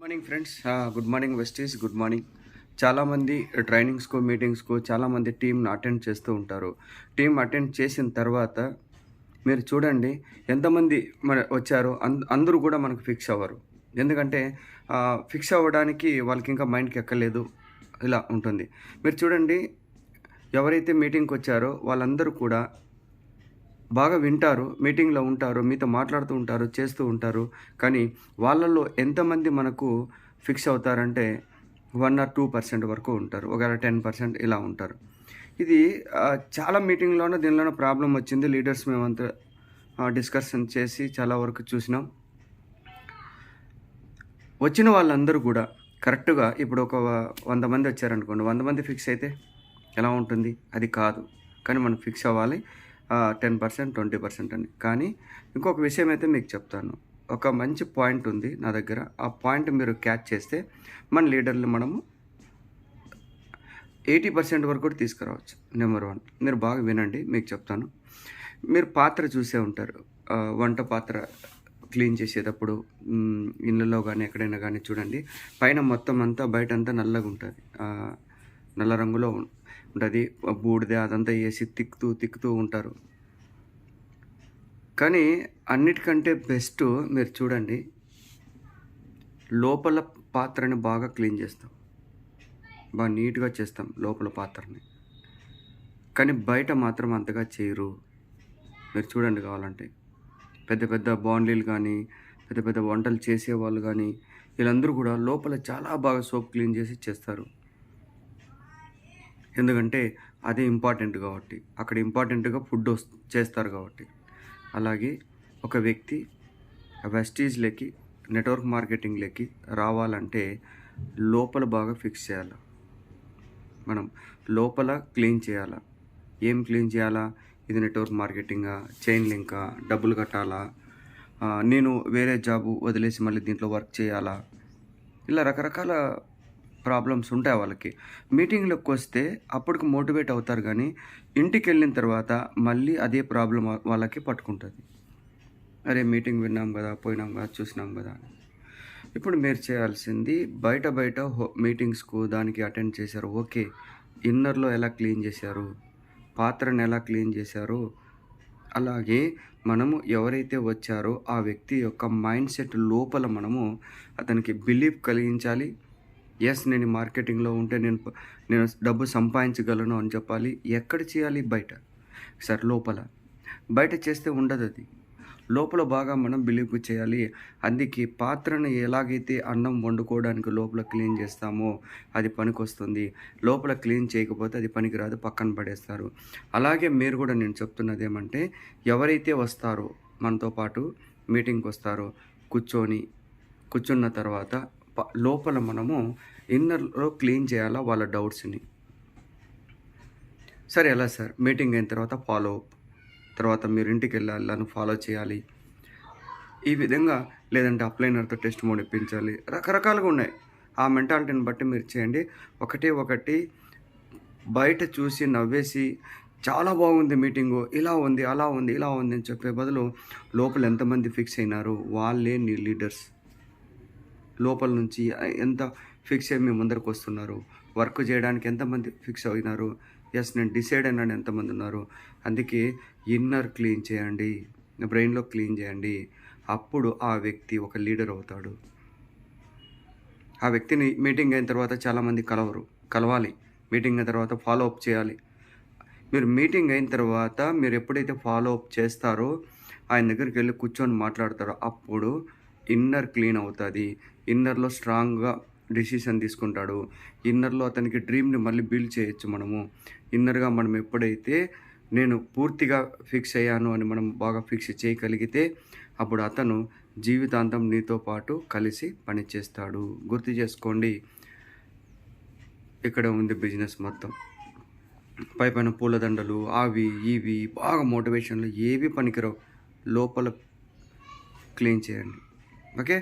Morning friends good morning వెస్టీస్ good morning చాలామంది ట్రైనింగ్స్కో మీటింగ్స్కో చాలామంది టీంను అటెండ్ చేస్తూ ఉంటారు. టీం అటెండ్ చేసిన తర్వాత మీరు చూడండి ఎంతమంది మన వచ్చారో అంద అందరూ కూడా మనకు ఫిక్స్ అవ్వరు. ఎందుకంటే ఫిక్స్ అవ్వడానికి వాళ్ళకి ఇంకా మైండ్కి ఎక్కలేదు. ఇలా ఉంటుంది. మీరు చూడండి ఎవరైతే మీటింగ్కి వచ్చారో వాళ్ళందరూ కూడా బాగా వింటారు మీటింగ్లో ఉంటారు మీతో మాట్లాడుతూ ఉంటారు చేస్తూ ఉంటారు. కానీ వాళ్ళల్లో ఎంతమంది మనకు ఫిక్స్ అవుతారంటే వన్ ఆర్ టూ పర్సెంట్ వరకు ఉంటారు. ఒకవేళ టెన్ పర్సెంట్ ఇలా ఉంటారు. ఇది చాలా మీటింగ్లోనూ దీనిలోనూ ప్రాబ్లం వచ్చింది. లీడర్స్ మేమంతా డిస్కషన్ చేసి చాలా వరకు చూసినాం. వచ్చిన వాళ్ళందరూ కూడా కరెక్ట్గా ఇప్పుడు ఒక వంద మంది వచ్చారనుకోండి. వంద మంది ఫిక్స్ అయితే ఎలా ఉంటుంది? అది కాదు. కానీ మనం ఫిక్స్ అవ్వాలి. టెన్ పర్సెంట్ ట్వంటీ పర్సెంట్ అని. కానీ ఇంకొక విషయం అయితే మీకు చెప్తాను. ఒక మంచి పాయింట్ ఉంది నా దగ్గర. ఆ పాయింట్ మీరు క్యాచ్ చేస్తే మన లీడర్లు మనము ఎయిటీ పర్సెంట్ వరకు కూడా తీసుకురావచ్చు. నెంబర్ వన్ మీరు బాగా వినండి మీకు చెప్తాను. మీరు పాత్ర చూసే ఉంటారు. వంట పాత్ర క్లీన్ చేసేటప్పుడు ఇళ్ళలో కానీ ఎక్కడైనా కానీ చూడండి. పైన మొత్తం అంతా బయట అంతా నల్లగా ఉంటుంది నల్ల రంగులో ఉంటుంది. బూడిద అదంతా వేసి తిక్కుతూ తిక్కుతూ ఉంటారు. కానీ అన్నిటికంటే బెస్ట్ మీరు చూడండి. లోపల పాత్రని బాగా క్లీన్ చేస్తాం. బాగా నీట్గా చేస్తాం లోపల పాత్రని. కానీ బయట మాత్రం అంతగా చేయరు. మీరు చూడండి కావాలంటే. పెద్ద పెద్ద బాండ్లీలు కానీ పెద్ద పెద్ద వంటలు చేసేవాళ్ళు కానీ వీళ్ళందరూ కూడా లోపల చాలా బాగా సోప్ క్లీన్ చేసి చేస్తారు. ఎందుకంటే అది ఇంపార్టెంట్ కాబట్టి. అక్కడ ఇంపార్టెంట్గా ఫుడ్ చేస్తారు కాబట్టి. అలాగే ఒక వ్యక్తి వెస్టీజ్లకి నెట్వర్క్ మార్కెటింగ్లకి రావాలంటే లోపల బాగా ఫిక్స్ చేయాలి. మనం లోపల క్లీన్ చేయాలా. ఏం క్లీన్ చేయాలా? ఇది నెట్వర్క్ మార్కెటింగా? చైన్ లింకా? డబ్బులు కట్టాలా? నేను వేరే జాబు వదిలేసి మళ్ళీ దీంట్లో వర్క్ చేయాలా? ఇలా రకరకాల ప్రాబ్లమ్స్ ఉంటాయి వాళ్ళకి. మీటింగ్లోకి వస్తే అప్పటికి మోటివేట్ అవుతారు కానీ ఇంటికి వెళ్ళిన తర్వాత మళ్ళీ అదే ప్రాబ్లం వాళ్ళకి పట్టుకుంటుంది. అరే మీటింగ్ విన్నాం కదా పోయినాం కదా చూసినాం కదా ఇప్పుడు మీరు చేయాల్సింది బయట బయట మీటింగ్స్కు దానికి అటెండ్ చేశారు ఓకే. ఇన్నర్లో ఎలా క్లీన్ చేశారు? పాత్రను ఎలా క్లీన్ చేశారు? అలాగే మనము ఎవరైతే వచ్చారో ఆ వ్యక్తి యొక్క మైండ్ సెట్ లోపల మనము అతనికి బిలీఫ్ కలిగించాలి ఎస్ నేను మార్కెటింగ్లో ఉంటే నేను నేను డబ్బు సంపాదించగలను అని చెప్పాలి. ఎక్కడ చేయాలి? బయట. సార్ లోపల. బయట చేస్తే ఉండదు అది. లోపల బాగా మనం బిలీవ్ చేయాలి. అందుకే పాత్రను ఎలాగైతే అన్నం వండుకోవడానికి లోపల క్లీన్ చేస్తామో అది పనికొస్తుంది. లోపల క్లీన్ చేయకపోతే అది పనికిరాదు పక్కన పడేస్తారు. అలాగే మీరు కూడా నేను చెప్తున్నది ఏమంటే ఎవరైతే వస్తారో మనతో పాటు మీటింగ్కి వస్తారో కూర్చొని కూర్చున్న తర్వాత లోపల మనము ఇన్నర్లో క్లీన్ చేయాలా వాళ్ళ డౌట్స్ని? సరే ఎలా సార్? మీటింగ్ అయిన తర్వాత ఫాలో అప్ తర్వాత మీరు ఇంటికి వెళ్ళాలి నన్ను ఫాలో చేయాలి. ఈ విధంగా లేదంటే అప్లైనర్తో టెస్ట్ మోడ్ ఇప్పించాలి. రకరకాలుగా ఉన్నాయి. ఆ మెంటాలిటీని బట్టి మీరు చేయండి. ఒకటి ఒకటి బయట చూసి నవ్వేసి చాలా బాగుంది మీటింగు. ఇలా ఉంది అలా ఉంది ఇలా ఉంది అని చెప్పే బదులు లోపల ఎంతమంది ఫిక్స్ అయినారు వాళ్ళే నీ లీడర్స్. లోపల నుంచి ఎంత ఫిక్స్ అయ్యి మీ ముందరకు వస్తున్నారు? వర్క్ చేయడానికి ఎంతమంది ఫిక్స్ అయినారు? ఎస్ నేను డిసైడ్ అయినాను ఎంతమంది ఉన్నారు? అందుకే ఇన్నర్ క్లీన్ చేయండి బ్రెయిన్లో క్లీన్ చేయండి. అప్పుడు ఆ వ్యక్తి ఒక లీడర్ అవుతాడు. ఆ వ్యక్తిని మీటింగ్ అయిన తర్వాత చాలామంది కలవరు కలవాలి. మీటింగ్ అయిన తర్వాత ఫాలో అప్ చేయాలి. మీరు మీటింగ్ అయిన తర్వాత మీరు ఎప్పుడైతే ఫాలో అప్ చేస్తారో ఆయన దగ్గరికి వెళ్ళి కూర్చొని మాట్లాడతారో అప్పుడు ఇన్నర్ క్లీన్ అవుతుంది. ఇన్నర్లో స్ట్రాంగ్గా డిసిషన్ తీసుకుంటాడు. ఇన్నర్లో అతనికి డ్రీమ్ని మళ్ళీ బిల్డ్ చేయొచ్చు మనము. ఇన్నర్గా మనం ఎప్పుడైతే నేను పూర్తిగా ఫిక్స్ అయ్యాను అని మనం బాగా ఫిక్స్ చేయగలిగితే అప్పుడు అతను జీవితాంతం నీతో పాటు కలిసి పనిచేస్తాడు. గుర్తు చేసుకోండి ఇక్కడ ఉంది బిజినెస్ మొత్తం. పై పైన పూలదండలు అవి ఇవి బాగా మోటివేషన్లు ఏవి పనికిరావు లోపల క్లీన్ చేయండి. ఓకే